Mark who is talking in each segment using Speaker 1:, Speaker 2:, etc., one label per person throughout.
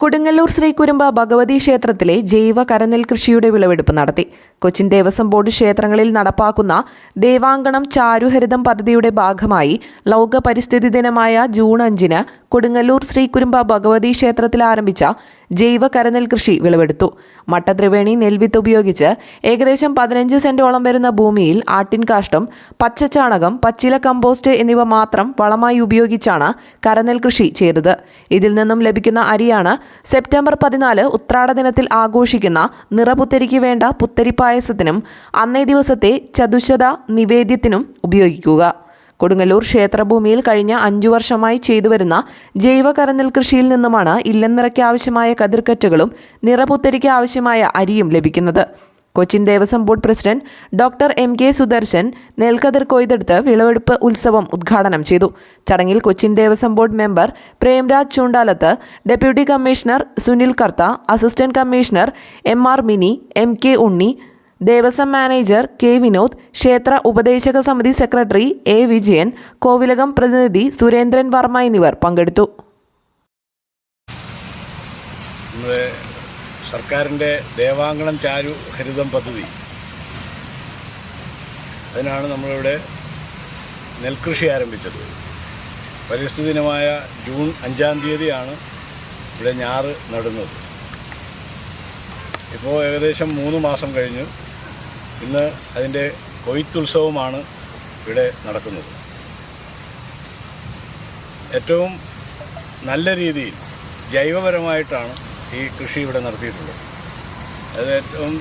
Speaker 1: കൊടുങ്ങല്ലൂർ ശ്രീകുരുമ്പ ഭഗവതി ക്ഷേത്രത്തിലെ ജൈവ കരനെൽ കൃഷിയുടെ വിളവെടുപ്പ് നടത്തി. കൊച്ചിൻ ദേവസ്വം ബോർഡ് ക്ഷേത്രങ്ങളിൽ നടപ്പാക്കുന്ന ദേവാങ്കണം ചാരുഹരിതം പദ്ധതിയുടെ ഭാഗമായി ലോക പരിസ്ഥിതി ദിനമായ ജൂൺ അഞ്ചിന് കൊടുങ്ങല്ലൂർ ശ്രീകുരുമ്പ ഭഗവതി ക്ഷേത്രത്തിൽ ആരംഭിച്ച ജൈവ കരനെൽ കൃഷി വിളവെടുത്തു. മട്ടത്രിവേണി നെൽവിത്ത് ഉപയോഗിച്ച് ഏകദേശം പതിനഞ്ച് സെന്റോളം വരുന്ന ഭൂമിയിൽ ആട്ടിൻകാഷ്ടം പച്ചച്ചാണകം പച്ചില കമ്പോസ്റ്റ് എന്നിവ മാത്രം വളമായി ഉപയോഗിച്ചാണ് കരനെൽ കൃഷി ചെയ്തത്. ഇതിൽ നിന്നും ലഭിക്കുന്ന അരിയാണ് സെപ്റ്റംബർ പതിനാല് ഉത്രാട ദിനത്തിൽ ആഘോഷിക്കുന്ന നിറപുത്തരിക്ക് വേണ്ട പുത്തരി പായസത്തിനും അന്നേ ദിവസത്തെ ചതുശത നിവേദ്യത്തിനും ഉപയോഗിക്കുക. കൊടുങ്ങല്ലൂർ ക്ഷേത്രഭൂമിയിൽ കഴിഞ്ഞ അഞ്ചു വർഷമായി ചെയ്തുവരുന്ന ജൈവ കരനെൽ കൃഷിയിൽ നിന്നുമാണ് ഇല്ലനിറയ്ക്ക് ആവശ്യമായ കതിർക്കറ്റുകളും നിറപുത്തരിക്ക് ആവശ്യമായ അരിയും ലഭിക്കുന്നത്. Cochin Devaswom board president doctor M K Sudarshan നെൽക്കതിർ കൊയ്തെടുത്ത് വിളവെടുപ്പ് ഉത്സവം ഉദ്ഘാടനം ചെയ്തു. ചടങ്ങിൽ Cochin Devaswom board member Premraj Choondalath deputy commissioner Sunil Kartha assistant commissioner M R Mini M K Unni Devaswom manager K Vinod ക്ഷേത്ര ഉപദേശക സമിതി സെക്രട്ടറി എ വിജയൻ കോവിലകം പ്രതിനിധി സുരേന്ദ്രൻ വർമ്മ എന്നിവർ പങ്കെടുത്തു.
Speaker 2: സർക്കാരിന്റെ ദേവാങ്കണം ചാരു ഹരിതം പദ്ധതി. അതിനാണ് നമ്മളിവിടെ നെൽകൃഷി ആരംഭിച്ചത്. പരിസ്ഥിതി ദിനമായ ജൂൺ അഞ്ചാം തീയതിയാണ് ഇവിടെ ഞാറ് നടുന്നത്. ഇപ്പോൾ ഏകദേശം മൂന്ന് മാസം കഴിഞ്ഞു ഇന്ന് അതിന്റെ കൊയ്ത്തുത്സവമാണ് ഇവിടെ നടക്കുന്നത്. ഏറ്റവും നല്ല രീതിയിൽ ജൈവപരമായിട്ടാണ് ഈ കൃഷി ഇവിടെ നടത്തിയിട്ടുള്ളത് അത് ഏറ്റവും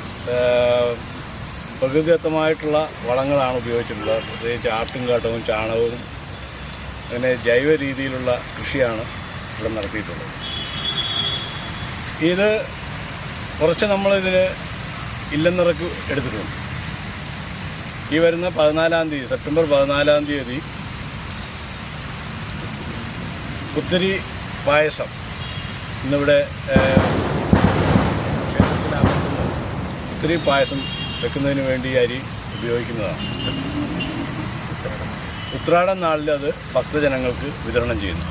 Speaker 2: പ്രകൃതിദത്തമായിട്ടുള്ള വളങ്ങളാണ് ഉപയോഗിച്ചിട്ടുള്ളത്. പ്രത്യേകിച്ച് ആട്ടുംകാട്ടവും ചാണകവും അങ്ങനെ ജൈവ രീതിയിലുള്ള കൃഷിയാണ് ഇവിടെ നടത്തിയിട്ടുള്ളത്. ഇത് കുറച്ച് നമ്മളിതിന് ഇല്ലെന്നിറക്ക് എടുത്തിട്ടുണ്ട്. ഈ വരുന്ന പതിനാലാം തീയതി സെപ്റ്റംബർ പതിനാലാം തീയതി കുത്തിരി പായസം ഇന്നിവിടെ ക്ഷേത്രത്തിനകത്തുനിന്ന് കുത്തിരി പായസം വെക്കുന്നതിന് വേണ്ടി അരി ഉപയോഗിക്കുന്നതാണ്. ഉത്രാടം നാളിൽ അത് ഭക്തജനങ്ങൾക്ക് വിതരണം ചെയ്യുന്നു.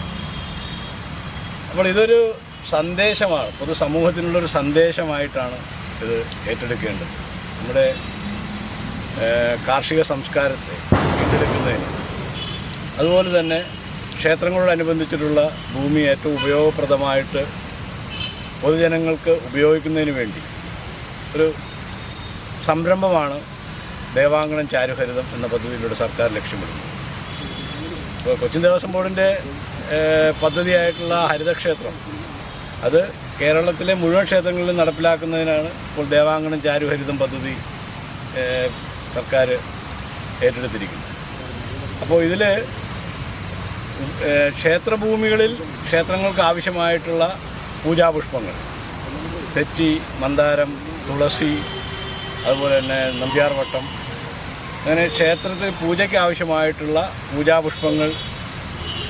Speaker 2: അപ്പോൾ ഇതൊരു സന്ദേശമാണ് പൊതുസമൂഹത്തിനുള്ളൊരു സന്ദേശമായിട്ടാണ് ഇത് ഏറ്റെടുക്കേണ്ടത്. നമ്മുടെ കാർഷിക സംസ്കാരത്തെ വീണ്ടെടുക്കുന്നതിന് അതുപോലെ തന്നെ ക്ഷേത്രങ്ങളോടനുബന്ധിച്ചിട്ടുള്ള ഭൂമി ഏറ്റവും ഉപയോഗപ്രദമായിട്ട് പൊതുജനങ്ങൾക്ക് ഉപയോഗിക്കുന്നതിന് വേണ്ടി ഒരു സംരംഭമാണ് ദേവാങ്കണം ചാരുഹരിതം എന്ന പദ്ധതിയിലൂടെ സർക്കാർ ലക്ഷ്യമിടുന്നത്. ഇപ്പോൾ കൊച്ചിൻ ദേവസ്വം ബോർഡിന്റെ പദ്ധതിയായിട്ടുള്ള ഹരിതക്ഷേത്രം അത് കേരളത്തിലെ മുഴുവൻ ക്ഷേത്രങ്ങളിലും നടപ്പിലാക്കുന്നതിനാണ് ഇപ്പോൾ ദേവാങ്കണം ചാരുഹരിതം പദ്ധതി സർക്കാർ ഏറ്റെടുത്തിരിക്കുന്നത്. അപ്പോൾ ഇതിൽ ക്ഷേത്രഭൂമികളിൽ ക്ഷേത്രങ്ങൾക്ക് ആവശ്യമായിട്ടുള്ള പൂജാപുഷ്പങ്ങൾ. തെച്ചി മന്ദാരം തുളസി അതുപോലെ തന്നെ നമ്പ്യാർവട്ടം അങ്ങനെ ക്ഷേത്രത്തിൽ പൂജയ്ക്ക് ആവശ്യമായിട്ടുള്ള പൂജാപുഷ്പങ്ങൾ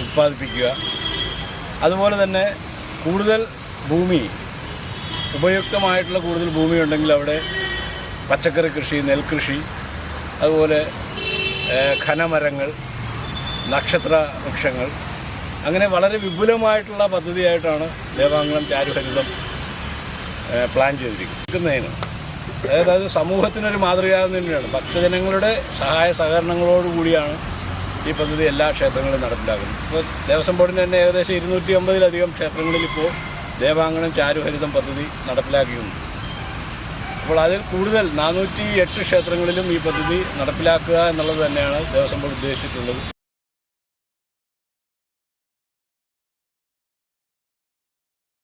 Speaker 2: ഉത്പാദിപ്പിക്കുക. അതുപോലെ തന്നെ കൂടുതൽ ഭൂമി ഉപയുക്തമായിട്ടുള്ള കൂടുതൽ ഭൂമി ഉണ്ടെങ്കിൽ അവിടെ പച്ചക്കറി കൃഷി നെൽകൃഷി അതുപോലെ ഏഹ്, ഘനമരങ്ങൾ നക്ഷത്ര വൃക്ഷങ്ങൾ. അങ്ങനെ വളരെ വിപുലമായിട്ടുള്ള പദ്ധതിയായിട്ടാണ് ദേവാംഗണം ചാരുഹരിതം പ്ലാൻ ചെയ്തിരിക്കുന്നതിന് അതായത് അത് സമൂഹത്തിനൊരു മാതൃകയാകുന്നതിനാണ് ഭക്തജനങ്ങളുടെ സഹായ സഹകരണങ്ങളോടുകൂടിയാണ് ഈ പദ്ധതി എല്ലാ ക്ഷേത്രങ്ങളിലും നടപ്പിലാക്കുന്നത് ഇപ്പോൾ ദേവസ്വം ബോർഡിന് തന്നെ ഏകദേശം ഇരുന്നൂറ്റി അമ്പതിലധികം ക്ഷേത്രങ്ങളിൽ ഇപ്പോൾ ദേവാങ്കണം ചാരുഹരിതം പദ്ധതി നടപ്പിലാക്കിയിട്ടുണ്ട്. അപ്പോൾ അതിൽ കൂടുതൽ നാനൂറ്റി എട്ട് ക്ഷേത്രങ്ങളിലും ഈ പദ്ധതി നടപ്പിലാക്കുക എന്നുള്ളത് തന്നെയാണ് ദേവസ്വം ബോർഡ് ഉദ്ദേശിച്ചിട്ടുള്ളത്.